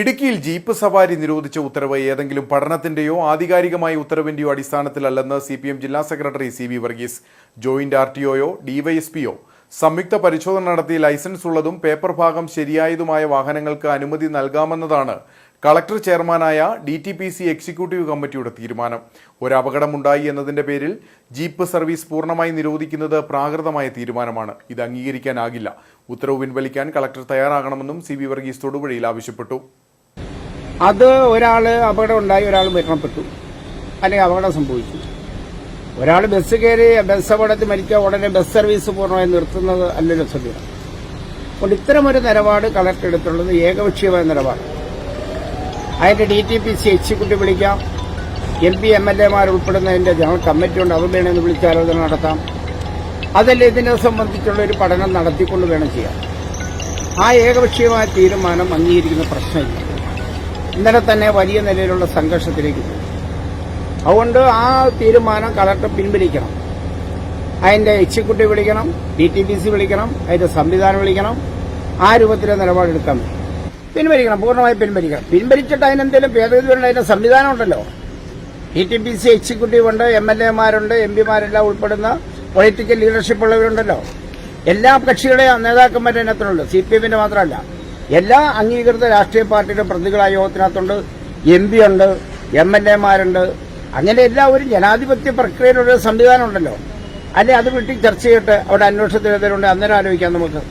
ഇടുക്കിയിൽ ജീപ്പ് സവാരി നിരോധിച്ച ഉത്തരവ് ഏതെങ്കിലും പഠനത്തിന്റെയോ ആധികാരികമായ ഉത്തരവിന്റെയോ അടിസ്ഥാനത്തിലല്ലെന്ന് സി പി എം ജില്ലാ secretary C V Varghese. Joint R T OYO ഡിവൈഎസ്പിയോ സംയുക്ത പരിശോധന നടത്തി ലൈസൻസ് ഉള്ളതും പേപ്പർ ഭാഗം ശരിയായതുമായ വാഹനങ്ങൾക്ക് അനുമതി നൽകാമെന്നതാണ് കളക്ടർ ചെയർമാനായ D T P C executive കമ്മിറ്റിയുടെ തീരുമാനം. ഒരു അപകടമുണ്ടായി എന്നതിന്റെ പേരിൽ ജീപ്പ് സർവീസ് പൂർണമായി നിരോധിക്കുന്നത് പ്രാകൃതമായ തീരുമാനമാണ്. ഇത് അംഗീകരിക്കാനാകില്ല. ഉത്തരവ് പിൻവലിക്കാൻ കളക്ടർ തയ്യാറാകണമെന്നും സി വി വർഗീസ് തൊടുപുഴയിൽ ആവശ്യപ്പെട്ടു. അത് ഒരാൾ അപകടം ഉണ്ടായി ഒരാൾ മരണപ്പെട്ടു. അല്ലെങ്കിൽ അപകടം സംഭവിച്ചു. ഒരാൾ ബസ് കയറി ബസ് അപകടത്തിൽ മരിക്കുക ഉടനെ ബസ് സർവീസ് പൂർണമായി നിർത്തുന്നത് അല്ലല്ലോ സഭ്യത അപ്പോൾ ഇത്തരമൊരു നിലപാട് കളക്ടർ എടുത്തുള്ളത് ഏകപക്ഷീയമായ നിലപാട്. അതിന്റെ D T P C executive വിളിക്കാം. എം പി എം എൽ എമാർ ഉൾപ്പെടുന്നതിന്റെ ജനറൽ കമ്മിറ്റി ഉണ്ട്. അത് വേണമെന്ന് വിളിച്ചാലോചന നടത്താം. അതല്ല ഇതിനെ സംബന്ധിച്ചുള്ള ഒരു പഠനം നടത്തിക്കൊണ്ട് വേണം ചെയ്യാൻ. ആ ഏകപക്ഷീയമായ തീരുമാനം അംഗീകരിക്കുന്ന പ്രശ്നമില്ല. ഇന്നലെ തന്നെ വലിയ നിലയിലുള്ള സംഘർഷത്തിലേക്ക് പോയി. അതുകൊണ്ട് ആ തീരുമാനം കളക്ടർ പിൻവലിക്കണം. അതിന്റെ എക്സിക്യൂട്ടീവ് വിളിക്കണം ഡി ടി പി സി വിളിക്കണം അതിന്റെ സംവിധാനം വിളിക്കണം ആ രൂപത്തിലെ നിലപാടെടുക്കാൻ പിൻവലിക്കണം പൂർണമായി പിൻവലിക്കണം. പിൻവലിച്ചിട്ട് അതിനെന്തെങ്കിലും ഭേദഗതി വരേണ്ട അതിന്റെ സംവിധാനം ഉണ്ടല്ലോ. D T P C executive ഉണ്ട് എം എൽ എമാരുണ്ട് എം പിമാരെല്ലാം ഉൾപ്പെടുന്ന പൊളിറ്റിക്കൽ ലീഡർഷിപ്പ് ഉള്ളവരുണ്ടല്ലോ. എല്ലാ കക്ഷികളെയും നേതാക്കന്മാരുടെ അതിനകത്തുള്ളൂ സി പി എമ്മിന്റെ മാത്രമല്ല. എല്ലാ അംഗീകൃത രാഷ്ട്രീയ പാർട്ടിയുടെ പ്രതികളായ യോഗത്തിനകത്തുണ്ട്. എം പി ഉണ്ട് എം എൽ എമാരുണ്ട്. അങ്ങനെ എല്ലാവരും ജനാധിപത്യ പ്രക്രിയയിലൊരു സംവിധാനം ഉണ്ടല്ലോ അല്ലെ അത് വിട്ടി ചർച്ച ചെയ്തിട്ട് അവിടെ അന്വേഷണത്തിന് എതിരുണ്ട് അന്നേരം ആലോചിക്കാം നമുക്ക്.